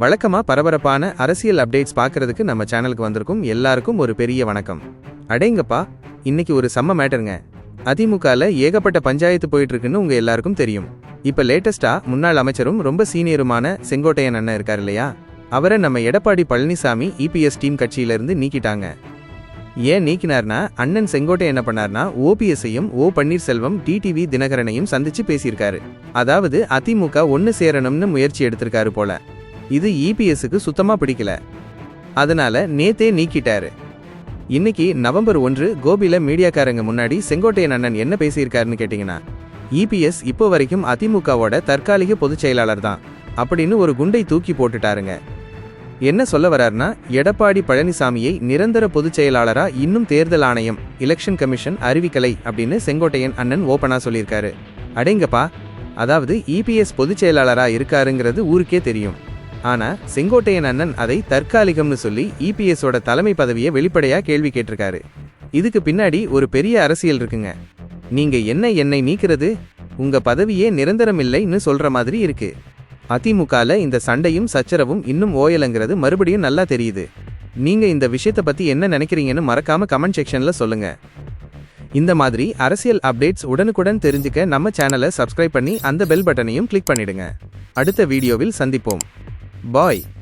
வழக்கமா பரபரப்பான அரசியல் அப்டேட்ஸ் பார்க்கறதுக்கு நம்ம சேனலுக்கு வந்திருக்கும் எல்லாருக்கும் ஒரு பெரிய வணக்கம். அடேங்கப்பா இன்னைக்கு ஒரு செம்ம மேட்டருங்க. அதிமுகல ஏகப்பட்ட பஞ்சாயத்து போயிட்டு இருக்குன்னு உங்க எல்லாருக்கும் தெரியும். இப்ப லேட்டஸ்டா முன்னாள் அமைச்சரும் ரொம்ப சீனியருமான செங்கோட்டையன் அண்ணன் இருக்கார் இல்லையா? அவரை நம்ம எடப்பாடி பழனிசாமி இபிஎஸ் டீம் கட்சியில இருந்து நீக்கிட்டாங்க. ஏன் நீக்கினார்னா அண்ணன் செங்கோட்டை என்ன பண்ணார்னா ஓபிஎஸ்ஐயும் ஓ பன்னீர்செல்வம் டிடிவி தினகரனையும் சந்திச்சு பேசியிருக்காரு. அதாவது அதிமுக ஒன்னு சேரணும்னு முயற்சி எடுத்திருக்காரு போல. இது இபிஎஸ்க்கு சுத்தமாக பிடிக்கல. அதனால நேத்தே நீக்கிட்டாரு. இன்னைக்கு நவம்பர் ஒன்று கோபியில் மீடியாக்காரங்க முன்னாடி செங்கோட்டையன் அண்ணன் என்ன பேசியிருக்காருன்னு கேட்டிங்கன்னா இபிஎஸ் இப்போ வரைக்கும் அதிமுகவோட தற்காலிக பொதுச் செயலாளர் தான் அப்படின்னு ஒரு குண்டை தூக்கி போட்டுட்டாருங்க. என்ன சொல்ல வர்றாருன்னா எடப்பாடி பழனிசாமியை நிரந்தர பொதுச் செயலாளரா இன்னும் தேர்தல் ஆணையம் எலெக்ஷன் கமிஷன் அறிவிக்கலை அப்படின்னு செங்கோட்டையன் அண்ணன் ஓப்பனாக சொல்லியிருக்காரு. அடேங்கப்பா அதாவது இபிஎஸ் பொதுச் செயலாளரா இருக்காருங்கிறது ஊருக்கே தெரியும். ஆனா செங்கோட்டையன் அண்ணன் அதை தற்காலிகம்னு சொல்லி இபிஎஸோட தலைமை பதவியை வெளிப்படையா கேள்வி கேட்டிருக்காரு. இதுக்கு பின்னாடி ஒரு பெரிய அரசியல் இருக்குங்க. நீங்க என்ன என்னை நீக்கிறது? உங்க பதவியே நிரந்தரம் இல்லைன்னு சொல்ற மாதிரி இருக்கு. அதிமுகல இந்த சண்டையும் சச்சரவும் இன்னும் ஓயலங்கிறது மறுபடியும் நல்லா தெரியுது. நீங்க இந்த விஷயத்தை பத்தி என்ன நினைக்கிறீங்கன்னு மறக்காம கமெண்ட் செக்ஷன்ல சொல்லுங்க. இந்த மாதிரி அரசியல் அப்டேட்ஸ் உடனுக்குடன் தெரிஞ்சுக்க நம்ம சேனலை சப்ஸ்கிரைப் பண்ணி அந்த பெல் பட்டனையும் கிளிக் பண்ணிடுங்க. அடுத்த வீடியோவில் சந்திப்போம். Bye.